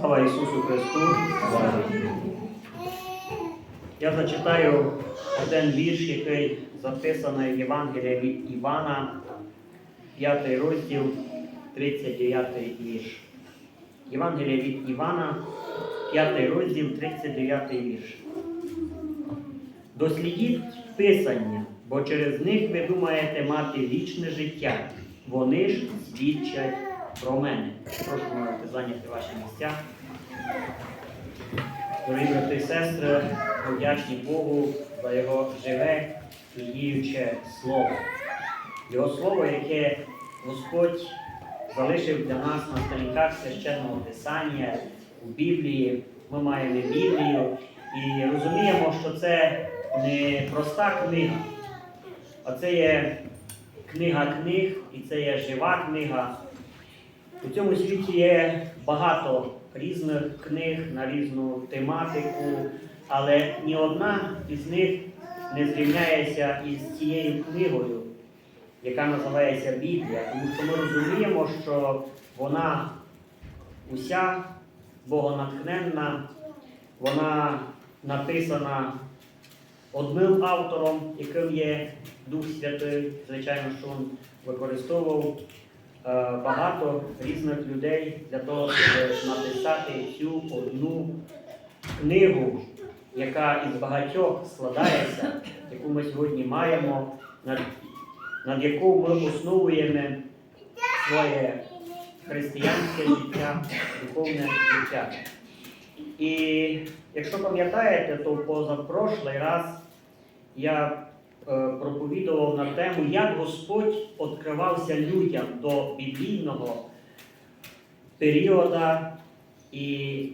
Слава Ісусу Христу! Я зачитаю один вірш, який записаний в Євангелії від Івана, 5 розділ, 39 вірш. Євангелія від Івана, 5 розділ, 39 вірш. Дослідіть Писання, бо через них ви думаєте мати вічне життя. Вони ж свідчать про мене. Прошу можете зайняти ваші місця. Дорогі брати і сестри, вдячні Богу за його живе і діюче слово. Його слово, яке Господь залишив для нас на сторінках священного Писання у Біблії. Ми маємо Біблію і розуміємо, що це не проста книга, а це є книга книг, і це є жива книга. У цьому світі є багато різних книг на різну тематику, але ні одна із них не зрівняється із цією книгою, яка називається Біблія. Тому що ми розуміємо, що вона уся богонатхненна, вона написана одним автором, яким є Дух Святий, звичайно, що він використовував багато різних людей для того, щоб написати цю одну книгу, яка із багатьох складається, яку ми сьогодні маємо, над, над яку ми основуємо своє християнське життя, духовне життя. І якщо пам'ятаєте, то позапрошлий раз я е, проповідував на тему, як Господь відкривався людям до біблійного періоду, і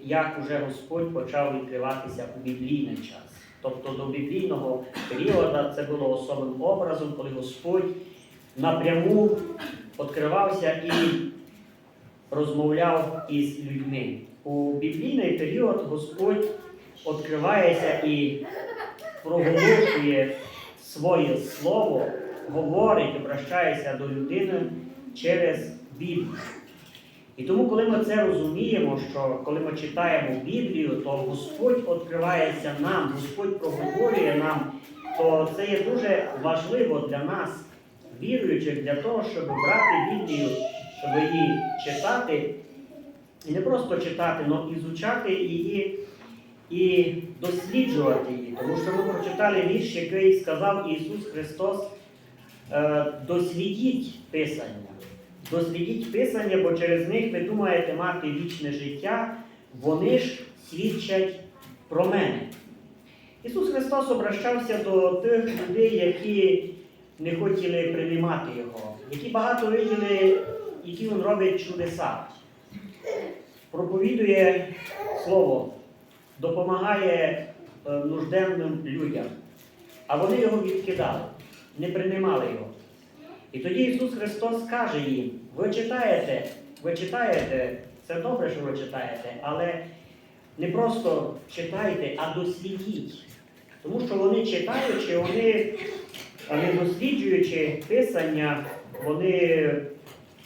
як уже Господь почав відкриватися у біблійний час. Тобто до біблійного періоду це було особливим образом, коли Господь напряму відкривався і розмовляв із людьми. У біблійний період Господь відкривається і проголошує своє слово, говорить, обращається до людини через Біблію. І тому, коли ми це розуміємо, що коли ми читаємо Біблію, то Господь відкривається нам, Господь проговорює нам, то це є дуже важливо для нас, віруючих, для того, щоб брати Біблію, щоб її читати, і не просто читати, але ізучати її і досліджувати її. Тому що ми прочитали вірш, який сказав Ісус Христос, е, дослідіть Писання. Дослідіть Писання, бо через них ви думаєте мати вічне життя, вони ж свідчать про мене. Ісус Христос обращався до тих людей, які не хотіли приймати Його, які багато виділи, які Він робить чудеса. Проповідує Слово, допомагає нужденним людям. А вони його відкидали, не приймали його. І тоді Ісус Христос каже їм: ви читаєте, ви читаєте, це добре, що ви читаєте, але не просто читайте, а дослідіть. Тому що вони читаючи, вони, не досліджуючи Писання, вони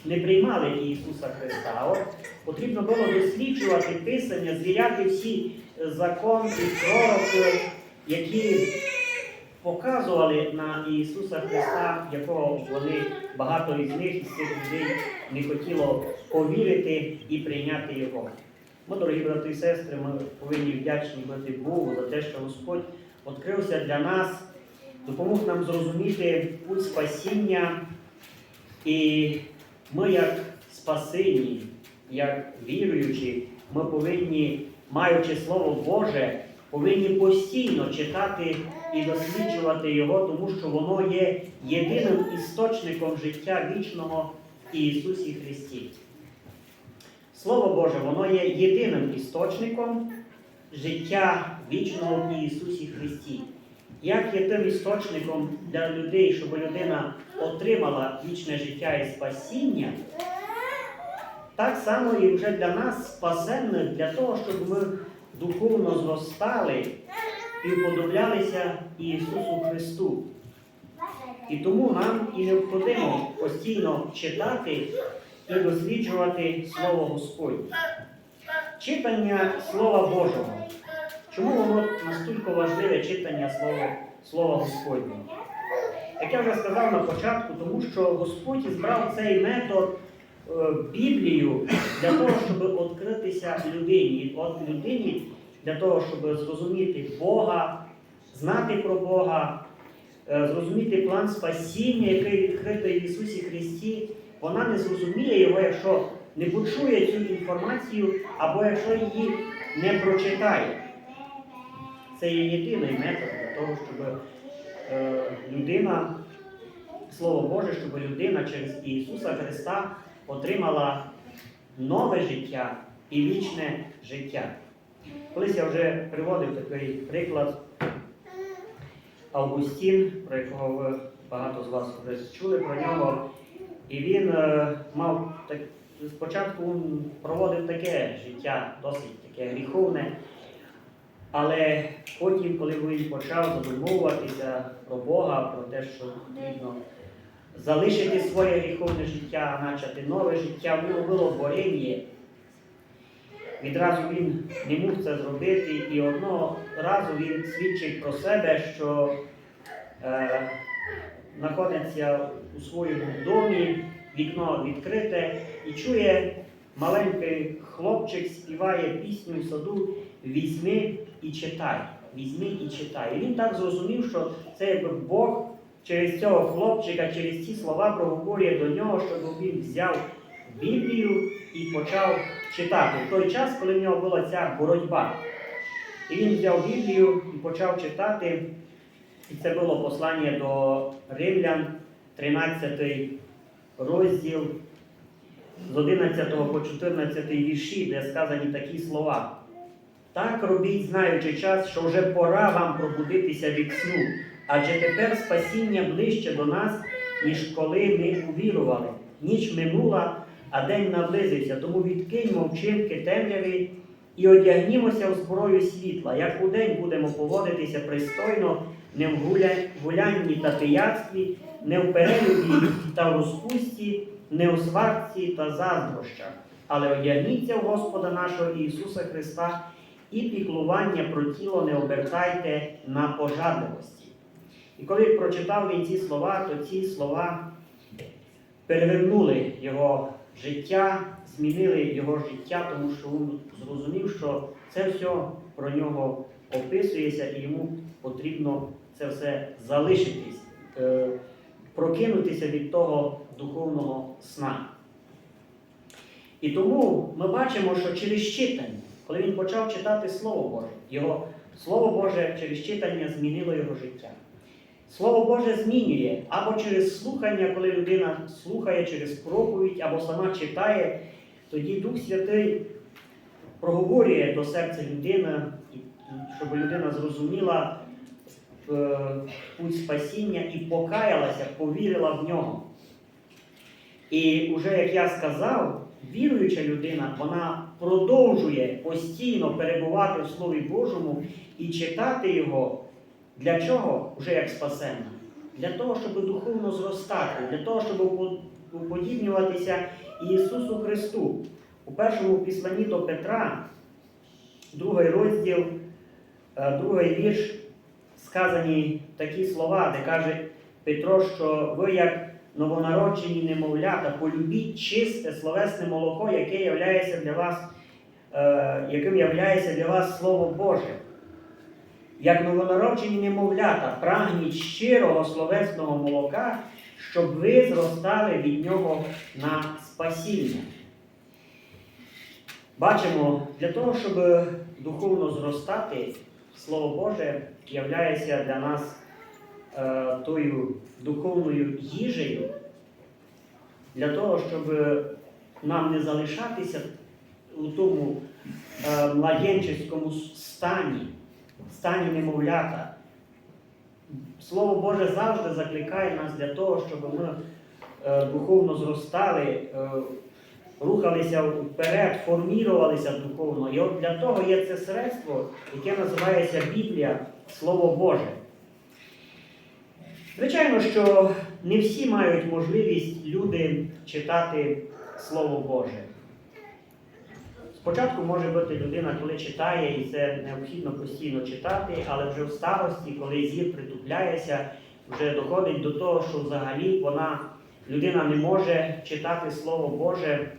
не приймали Ісуса Христа. От потрібно було досліджувати Писання, звіряти всі закон і пророки, які показували на Ісуса Христа, якого вони багато із них із цих людей не хотіло повірити і прийняти Його. Ми, дорогі брати і сестри, ми повинні вдячні бути Богу за те, що Господь відкрився для нас, допомог нам зрозуміти путь спасіння. І ми, як спасені, як віруючі, ми повинні, маючи Слово Боже, повинні постійно читати і досліджувати його, тому що воно є єдиним істочником життя вічного в Ісусі Христі. Слово Боже, воно є єдиним істочником життя вічного в Ісусі Христі. Як є тим істочником для людей, щоб людина отримала вічне життя і спасіння, так само і вже для нас спасенних, для того, щоб ми духовно зростали і вподоблялися Ісусу Христу. І тому нам і необхідно постійно читати і досліджувати Слово Господнє. читання Слова Божого. Чому воно настільки важливе читання Слова, Слова Господнього? Як я вже сказав на початку, тому що Господь збрав цей метод Біблію для того, щоб відкритися людині. От людині для того, щоб зрозуміти Бога, знати про Бога, е, зрозуміти план спасіння, який відкритий в Ісусі Христі, вона не зрозуміє його, якщо не почує цю інформацію, або якщо її не прочитає. Це є єдиний метод для того, щоб е, людина, Слово Боже, щоб людина через Ісуса Христа отримала нове життя і вічне життя. Колись я вже приводив такий приклад Августін, про якого ви багато з вас вже чули про нього. І він е, мав так, спочатку проводив таке життя, досить таке гріховне. Але потім, коли він почав задумовуватися про Бога, про те, що потрібно залишити своє гріховне життя, начати нове життя, в нього було борення. Відразу він не міг це зробити, і одного разу він свідчить про себе, що е, знаходиться у своєму домі, вікно відкрите, і чує маленький хлопчик співає пісню в саду Візьми і читай. Візьми і читай. І він так зрозумів, що це якби Бог через цього хлопчика, через ці слова проговорює до нього, щоб він взяв Біблію і почав читати. В той час, коли в нього була ця боротьба. І він взяв Біблію і почав читати. І це було послання до Римлян, 13 розділ з 11 по 14 вірші, де сказані такі слова. Так робіть, знаючи час, що вже пора вам пробудитися від сну, адже тепер спасіння ближче до нас, ніж коли ми увірували. Ніч минула, а день наблизився, тому відкиньмо вчинки темряви і одягнімося в зброю світла. Як у день будемо поводитися пристойно, не в гулянні та пияцтві, не в перелюбі та розпусті, не у сварці та заздрощах, але одягніться в Господа нашого Ісуса Христа і піклування про тіло не обертайте на пожадливості. І коли прочитав він ці слова, то ці слова перевернули його життя, змінили його життя, тому що він зрозумів, що це все про нього описується, і йому потрібно це все залишитись, е, прокинутися від того духовного сна. І тому ми бачимо, що через читання, коли він почав читати Слово Боже, його Слово Боже через читання змінило його життя. Слово Боже змінює або через слухання, коли людина слухає через проповідь, або сама читає, тоді Дух Святий проговорює до серця людини, щоб людина зрозуміла е, путь спасіння і покаялася, повірила в нього. І вже як я сказав, віруюча людина, вона продовжує постійно перебувати в Слові Божому і читати його. Для чого? Вже як спасенна? Для того, щоб духовно зростати, для того, щоб уподібнюватися Ісусу Христу. У першому післанні до Петра, другий розділ, е, другий вірш, сказані такі слова, де каже Петро, що ви як новонароджені немовлята, полюбіть чисте словесне молоко, яке являється для вас, е, яким являється для вас Слово Боже. Як новонароджені немовлята, прагніть щирого словесного молока, щоб ви зростали від нього на спасіння. Бачимо, для того, щоб духовно зростати, Слово Боже являється для нас е, тою духовною їжею, для того, щоб нам не залишатися у тому е, младенчеському стані, стані немовлята. Слово Боже завжди закликає нас для того, щоб ми е, духовно зростали, е, рухалися вперед, формірувалися духовно. І от для того є це средство, яке називається Біблія, Слово Боже. Звичайно, що не всі мають можливість люди читати Слово Боже. Спочатку може бути людина, коли читає, і це необхідно постійно читати, але вже в старості, коли зір притупляється, вже доходить до того, що взагалі вона, людина не може читати Слово Боже,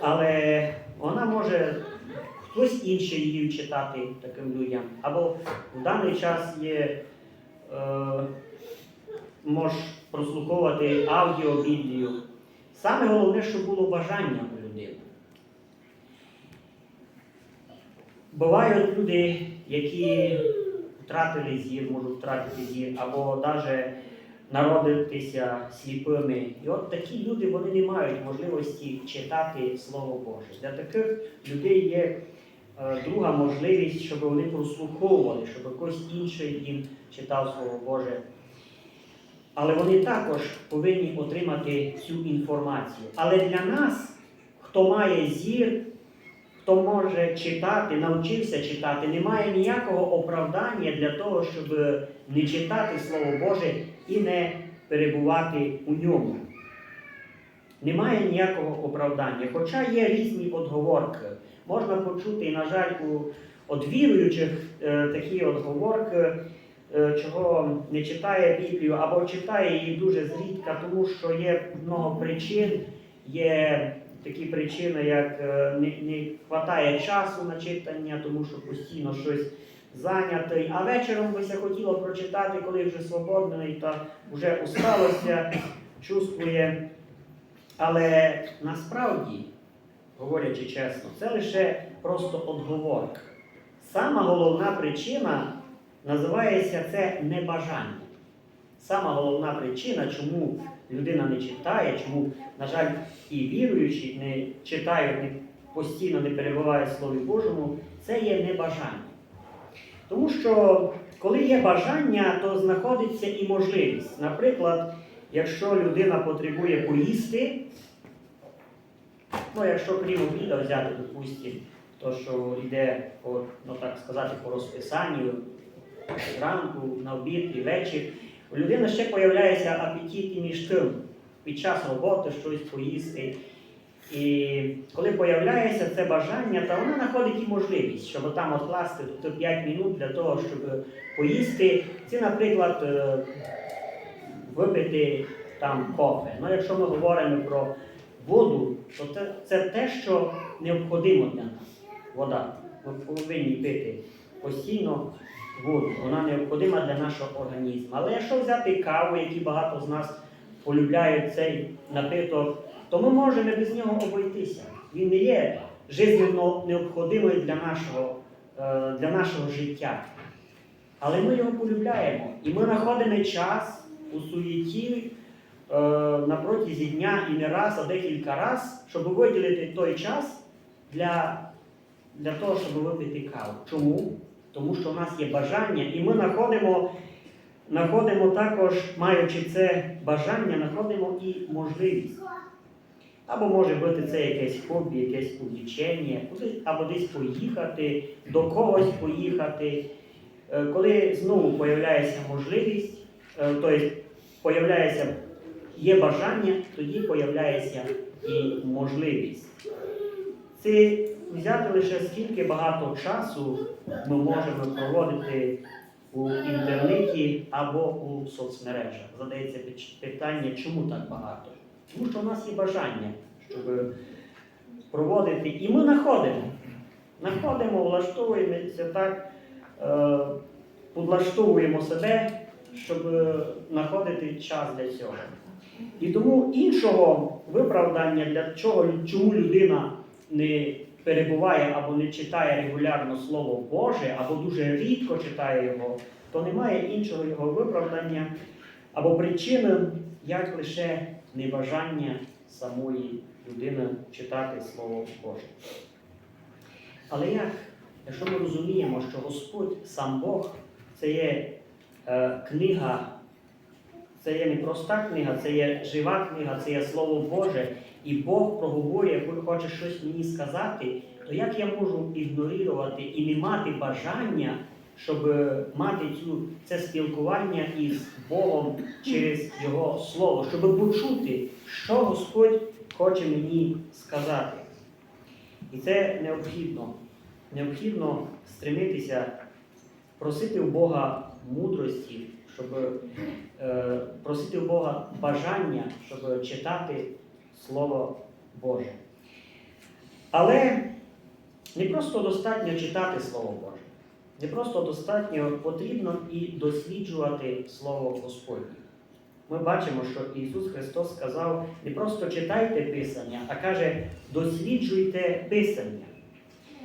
але вона може хтось інший її читати таким людям. Або в даний час є, е, можеш прослуховувати аудіо-біблію. Саме головне, щоб було бажання у людини. Бувають люди, які втратили зір, можуть втратити зір, або навіть народитися сліпими. І от такі люди вони не мають можливості читати Слово Боже. Для таких людей є е, друга можливість, щоб вони прослуховували, щоб хтось інший їм читав Слово Боже. Але вони також повинні отримати цю інформацію. Але для нас, хто має зір, хто може читати, навчився читати, немає ніякого оправдання для того, щоб не читати Слово Боже і не перебувати у ньому. Немає ніякого оправдання. Хоча є різні отговорки. Можна почути, на жаль, у от віруючих е, такі отговорки, е, чого не читає Біблію, або читає її дуже зрідка, тому що є много причин. Є такі причини, як е, не, не вистачає часу на читання, тому що постійно щось зайнятий. А вечором би ся хотіло прочитати, коли вже свободний та вже усталося, чувствує. Але насправді, говорячи чесно, це лише просто отговорка. Сама головна причина називається це небажання. Сама головна причина, чому людина не читає, чому, на жаль, і віруючі не читають, не, постійно не перебувають в Слові Божому, це є небажання. Тому що коли є бажання, то знаходиться і можливість. Наприклад, якщо людина потребує поїсти, ну якщо крім обіда взяти, допустимо, то що йде по, ну так сказати, по розписанню зранку, на обід і вечір, у людини ще появляється апетит і між тим під час роботи щось поїсти. І коли появляється це бажання, то вона знаходить і можливість, щоб там откласти тобто 5 минут для того, щоб поїсти. Це, наприклад, е, випити там кофе. Ну, якщо ми говоримо про воду, то це, це те, що необхідно для нас. Вода. Ми повинні пити постійно воду. Вона необхідна для нашого організму. Але якщо взяти каву, які багато з нас полюбляють цей напиток, то ми можемо без нього обійтися. Він не є жизненно необхідним для нашого, е, для нашого життя. Але ми його полюбляємо. І ми знаходимо час у суєті е, на протязі дня і не раз, а декілька разів, щоб виділити той час для, для того, щоб випити каву. Чому? Тому що в нас є бажання, і ми знаходимо, знаходимо також, маючи це бажання, знаходимо і можливість. Або може бути це якесь хобі, якесь увлічення, або десь поїхати, до когось поїхати. Е, Коли знову появляється можливість, е, тобто появляється, є бажання, тоді появляється і можливість. Це взяти лише скільки багато часу ми можемо проводити у інтернеті або у соцмережах. Задається питання, чому так багато? Тому що в нас є бажання, щоб проводити. І ми знаходимо. Знаходимо, влаштовуємося так, е, підлаштовуємо себе, щоб е, знаходити час для цього. І тому іншого виправдання, для чого, чому людина не перебуває або не читає регулярно Слово Боже, або дуже рідко читає його, то немає іншого його виправдання або причини, як лише небажання самої людини читати Слово Боже. Але як, якщо ми розуміємо, що Господь сам Бог це є е, книга, це є не проста книга, це є жива книга, це є Слово Боже, і Бог проговорює, коли хоче щось мені сказати, то як я можу ігнорувати і не мати бажання, щоб е, мати цю, це спілкування із Богом через Його Слово, щоб почути, що Господь хоче мені сказати. І це необхідно. Необхідно стремитися просити у Бога мудрості, щоб е, просити у Бога бажання, щоб читати Слово Боже. Але не просто достатньо читати Слово Боже. Не просто достатньо потрібно і досліджувати Слово Господнє. Ми бачимо, що Ісус Христос сказав, не просто читайте Писання, а каже, досліджуйте Писання.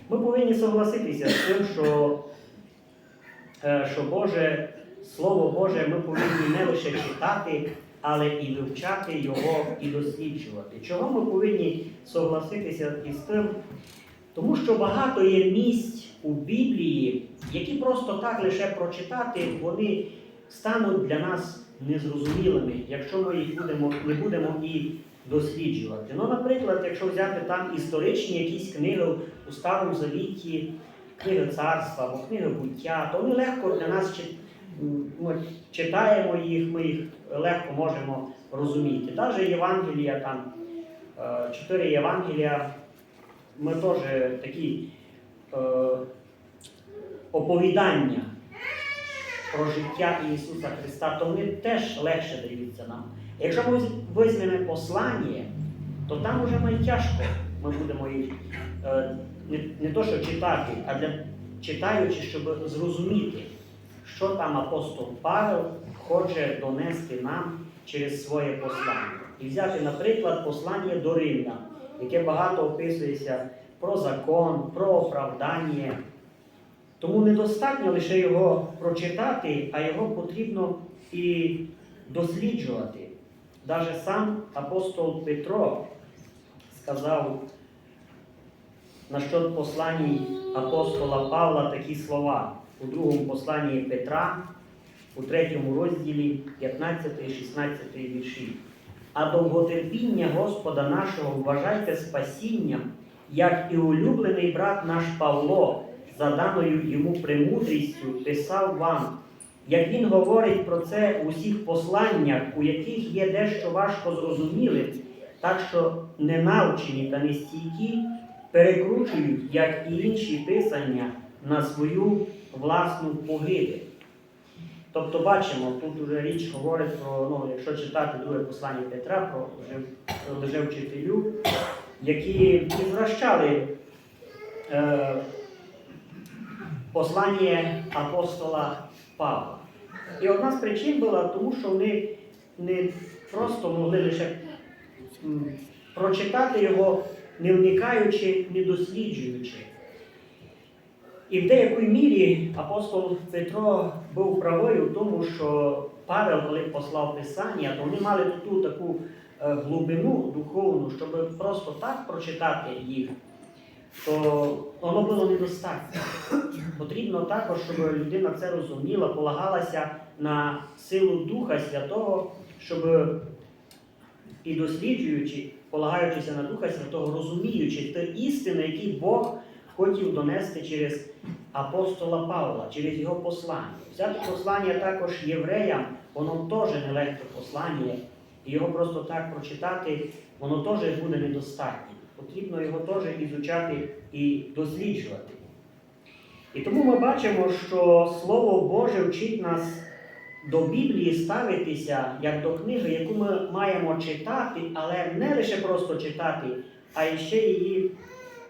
Ми повинні согласитися з тим, що, е, що Боже, Слово Боже ми повинні не лише читати, але і вивчати Його і досліджувати. Чого ми повинні согласитися із тим? Тому що багато є місць у Біблії, які просто так лише прочитати, вони стануть для нас незрозумілими, якщо ми їх будемо, не будемо і досліджувати. Ну, наприклад, якщо взяти там історичні якісь книги у Старому Завіті, книги царства або книги буття, то вони легко для нас чит- м, ми читаємо їх, ми їх легко можемо розуміти. Навіть Євангелія, там е, чотири Євангелія, ми теж такі е, оповідання про життя Ісуса Христа, то вони теж легше даються нам. Якщо ми візьмемо послання, то там уже найтяжко ми будемо їх е, не, не то, що читати, а для читаючи, щоб зрозуміти, що там апостол Павел хоче донести нам через своє послання. І взяти, наприклад, послання до Римлян, яке багато описується про закон, про оправдання. Тому недостатньо лише його прочитати, а його потрібно і досліджувати. Даже сам апостол Петро сказав насчет посланій апостола Павла такі слова у другому посланні Петра, у третьому розділі 15-16 вірші. А довготерпіння Господа нашого вважайте спасінням, як і улюблений брат наш Павло, за даною йому премудрістю, писав вам, як він говорить про це у всіх посланнях, у яких є дещо важко зрозумілим, так що ненавчені та нестійкі перекручують, як і інші писання, на свою власну погибель. Тобто бачимо, тут уже річ говорить про, ну, якщо читати друге послання Петра про лже- лжевчителю, які ізвращали е, послання апостола Павла. І одна з причин була тому, що вони не просто могли лише прочитати його, не вникаючи, не досліджуючи. І в деякій мірі апостол Петро був правий у тому, що Павел, коли послав Писання, то вони мали ту таку е, глибину духовну, щоб просто так прочитати їх, то воно було недостатньо. Потрібно також, щоб людина це розуміла, полагалася на силу Духа Святого, щоб і досліджуючи, полагаючися на Духа Святого, розуміючи ті істини, які Бог хотів донести через апостола Павла, через його послання. Взяти послання також євреям, воно теж нелегке послання, і його просто так прочитати, воно теж буде недостатньо. Потрібно його теж ізучати і досліджувати. І тому ми бачимо, що Слово Боже вчить нас до Біблії ставитися як до книги, яку ми маємо читати, але не лише просто читати, а ще її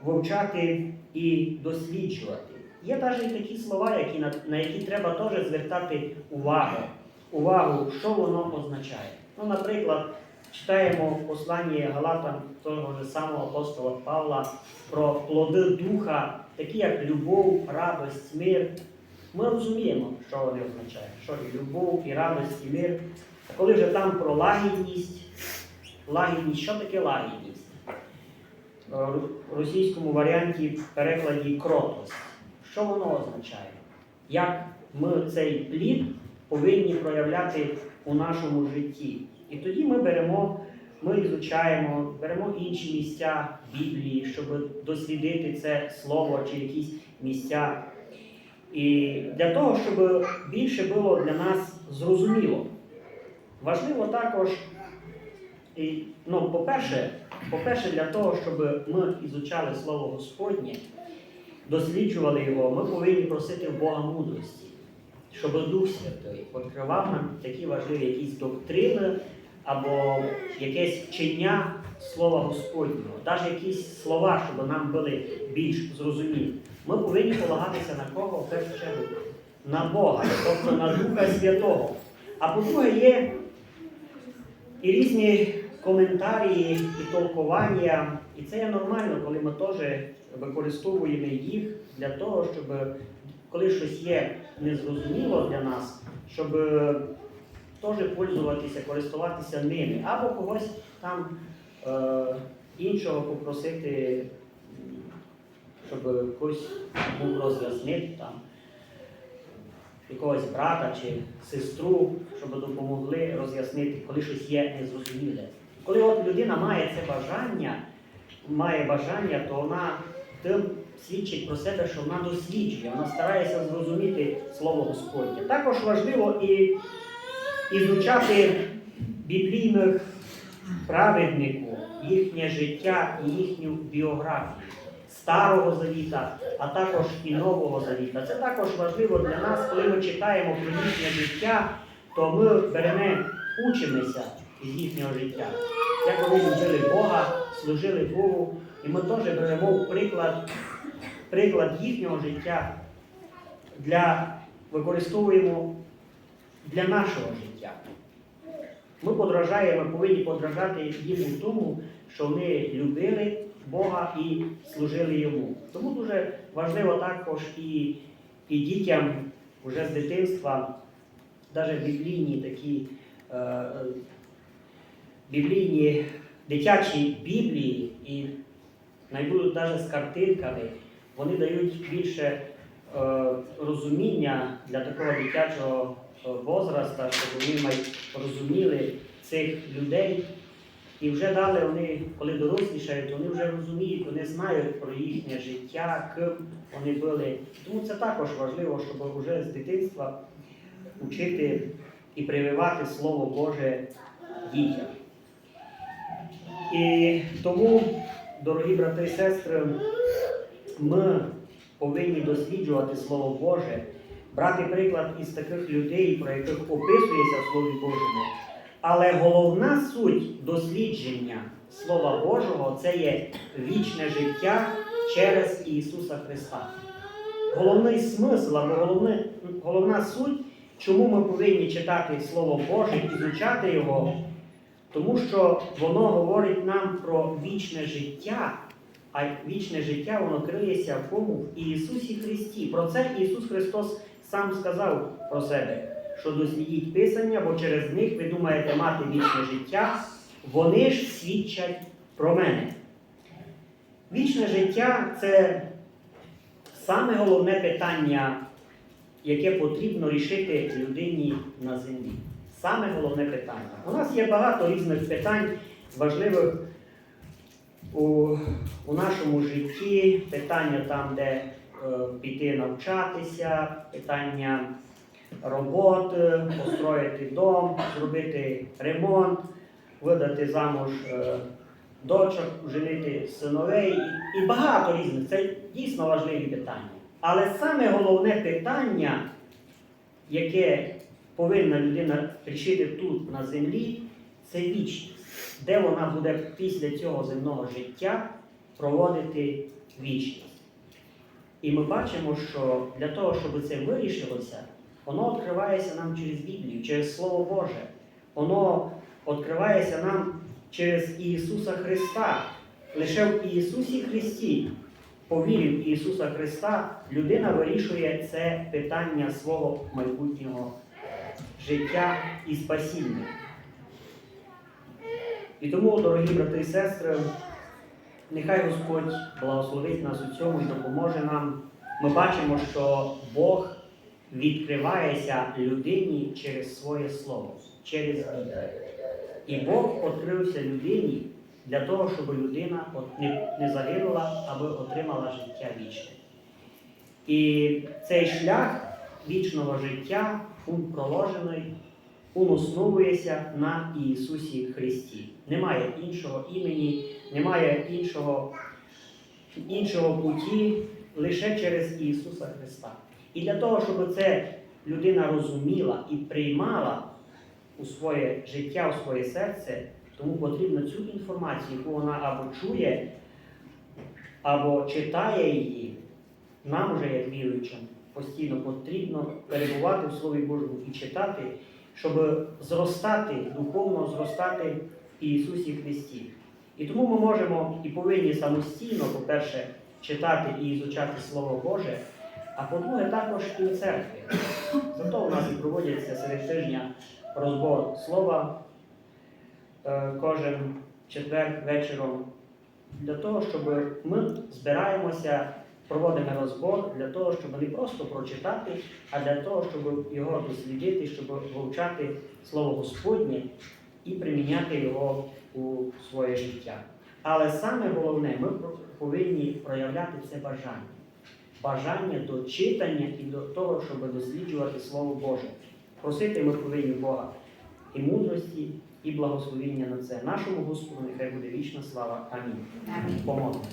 вивчати і досліджувати. Є навіть такі слова, які, на, на які треба теж звертати увагу, увагу, що воно означає. Ну, наприклад, читаємо послання Галатам того ж самого апостола Павла про плоди духа, такі як любов, радость, мир. Ми розуміємо, що вони означають, що і любов, і радость, і мир. Коли вже там про лагідність, лагідність, що таке лагідність? Е, російському варіанті перекладі кротость. Що воно означає? Як ми цей плід повинні проявляти у нашому житті? І тоді ми беремо, ми ізучаємо, беремо інші місця Біблії, щоб дослідити це слово чи якісь місця. І для того, щоб більше було для нас зрозуміло. Важливо також І, ну, по-перше, по-перше, для того, щоб ми ізучали Слово Господнє, досліджували його, ми повинні просити в Бога мудрості, щоб Дух Святий відкривав нам такі важливі якісь доктрини або якесь вчення Слова Господнього, навіть якісь слова, щоб нам були більш зрозумілі. Ми повинні полагатися на кого в першу чергу? На Бога, тобто на Духа Святого. А по-друге, є і різні коментарі і толкування. І це є нормально, коли ми теж використовуємо їх для того, щоб коли щось є незрозуміло для нас, щоб е, теж пользуватися, користуватися ними, або когось там е, іншого попросити, щоб когось був роз'яснити там якогось брата чи сестру, щоб допомогли роз'яснити, коли щось є незрозуміле. Коли от людина має це бажання, має бажання, то вона тим свідчить про себе, що вона досліджує, вона старається зрозуміти Слово Господнє. Також важливо і ізучати біблійних праведників, їхнє життя і їхню біографію. Старого завіта, а також і Нового Завіта. Це також важливо для нас, коли ми читаємо про їхнє життя, то ми беремо, учимося з їхнього життя. Як вони любили Бога, служили Богу, і ми теж беремо приклад, приклад їхнього життя для використовуємо для нашого життя. Ми подражаємо, повинні подражати їм у тому, що вони любили Бога і служили йому. Тому дуже важливо також і, і дітям вже з дитинства, навіть біблійні такі е, е, біблійні дитячі біблії, і найбудуть навіть з картинками, вони дають більше е, розуміння для такого дитячого е, возраста, щоб вони розуміли цих людей. І вже далі вони, коли дорослішають, вони вже розуміють, вони знають про їхнє життя, ким вони були. Тому це також важливо, щоб вже з дитинства вчити і прививати Слово Боже дітям. І тому, дорогі брати і сестри, ми повинні досліджувати Слово Боже, брати приклад із таких людей, про яких описується в Слові Божому. Але головна суть дослідження Слова Божого це є вічне життя через Ісуса Христа. Головний смисл або головна суть, чому ми повинні читати Слово Боже і звучати Його, тому що воно говорить нам про вічне життя, а вічне життя воно криється в кому? В Ісусі Христі. Про це Ісус Христос сам сказав про себе що дослідіть Писання, бо через них ви думаєте мати вічне життя, вони ж свідчать про мене. Вічне життя це саме головне питання, яке потрібно рішити людині на землі. Саме головне питання. У нас є багато різних питань, важливих у, у нашому житті, питання там, де е, піти навчатися, питання роботи, построїти дом, зробити ремонт, видати замуж е, дочок, женити синовей і багато різних. Це дійсно важливі питання. Але саме головне питання, яке повинна людина рішити тут на землі, це вічність, де вона буде після цього земного життя проводити вічність. І ми бачимо, що для того, щоб це вирішилося, воно відкривається нам через Біблію, через Слово Боже. Воно відкривається нам через Ісуса Христа. Лише в Ісусі Христі, по вірі в Ісуса Христа, людина вирішує це питання свого майбутнього життя і спасіння. І тому, дорогі брати і сестри, нехай Господь благословить нас у цьому і допоможе нам. Ми бачимо, що Бог відкривається людині через своє слово, через Біблію. І Бог відкрився людині для того, щоб людина не, загинула, аби отримала життя вічне. І цей шлях вічного життя був проложений Він основується на Ісусі Христі. Немає іншого імені, немає іншого, іншого путі лише через Ісуса Христа. І для того, щоб це людина розуміла і приймала у своє життя, у своє серце, тому потрібно цю інформацію, яку вона або чує, або читає її, нам уже як віруючим постійно потрібно перебувати в Слові Божому і читати, щоб зростати, духовно зростати в Ісусі Христі. І тому ми можемо і повинні самостійно, по-перше, читати і ізучати Слово Боже, а по-друге, також і в церкві. Зато у нас і проводяться серед тижня розбор слова е, кожен четвер вечором для того, щоб ми збираємося, проводимо розбор для того, щоб не просто прочитати, а для того, щоб його дослідити, щоб вивчати Слово Господнє і приміняти його у своє життя. Але саме головне, ми повинні проявляти це бажання. Бажання до читання і до того, щоб досліджувати Слово Боже. Просити ми повинні Бога і мудрості, і благословіння на це. Нашому Господу нехай буде вічна слава. Амінь. Амінь. Помолимось.